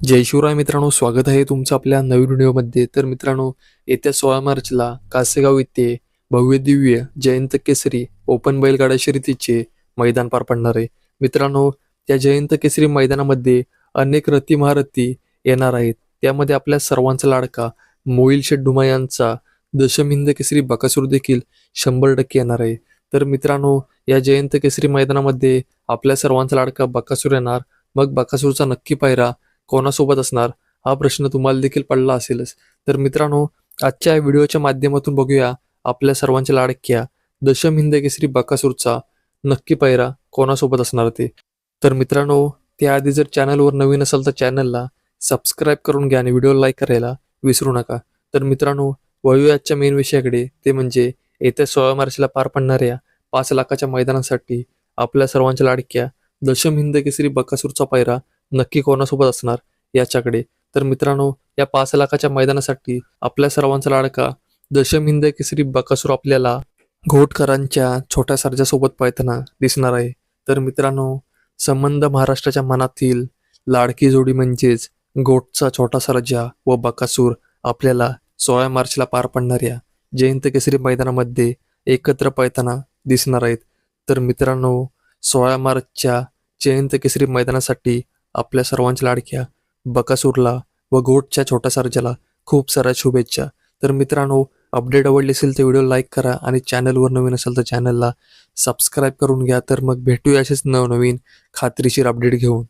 जय शिवराय मित्रांनो स्वागत आहे तुमचं आपल्या नवीन व्हिडिओमध्ये. तर मित्रांनो येत्या सोळा मार्चला कासेगाव येथे भव्य दिव्य जयंत केसरी ओपन बैलगाडा शर्यतीचे मैदान पार पडणार आहे. मित्रांनो त्या जयंत केसरी मैदानामध्ये अनेक रथी महारथी येणार आहेत. त्यामध्ये आपल्या सर्वांचा लाडका मोईल शेठ डुमा यांचा दशमिंद केसरी बकासूर देखील शंभर टक्के येणार आहे. तर मित्रांनो या जयंत केसरी मैदानामध्ये आपल्या सर्वांचा लाडका बकासूर येणार. मग बकासूरचा नक्की पायरा कोणासोबत असणार? हा प्रश्न तुम्हाला देखील पडला असेलच. तर मित्रांनो आजच्या या व्हिडिओच्या माध्यमातून बघूया. आपल्या सर्वांच्या लाडक्या दशम हिंद केसरी बकासूरचा नक्की पायरा कोणासोबत असणार ते? तर मित्रांनो त्याआधी जर चॅनलवर नवीन असाल तर चॅनलला सबस्क्राईब करून घ्या आणि व्हिडिओ लाईक करायला विसरू नका. तर मित्रांनो वळूया आजच्या मेन विषयाकडे. ते म्हणजे येत्या सोळा मार्चला पार पडणाऱ्या पाच लाखाच्या मैदानासाठी आपल्या सर्वांच्या लाडक्या दशम हिंद केसरी बकासूरचा पायरा नक्की कोणासोबत असणार याच्याकडे? तर मित्रांनो या पाच लाखाच्या मैदानासाठी आपल्या सर्वांचा लाडका दशम हिंद केसरी बकासूर आपल्याला घोटकरांच्या छोट्या सर्जासोबत पळताना दिसणार आहे. तर मित्रांनो संबंध महाराष्ट्राच्या मनातील लाडकी जोडी म्हणजेच गोटचा छोटा सर्जा व बकासूर आपल्याला सोळा मार्चला पार पडणाऱ्या जयंत केसरी मैदानामध्ये एकत्र पळताना दिसणार आहेत. तर मित्रांनो सोळा मार्चच्या जयंत केसरी मैदानासाठी आपल्या सर्वांच्या लाडक्या बकासूरला व गोटच्या छोट्या सर्जाला खूप साऱ्या शुभेच्छा. तर मित्रांनो अपडेट आवडली असेल तर व्हिडिओ लाईक करा आणि चॅनलवर नवीन असेल तर चॅनलला सबस्क्राईब करून घ्या. तर मग भेटूया असेच नवनवीन खात्रीशीर अपडेट घेऊन.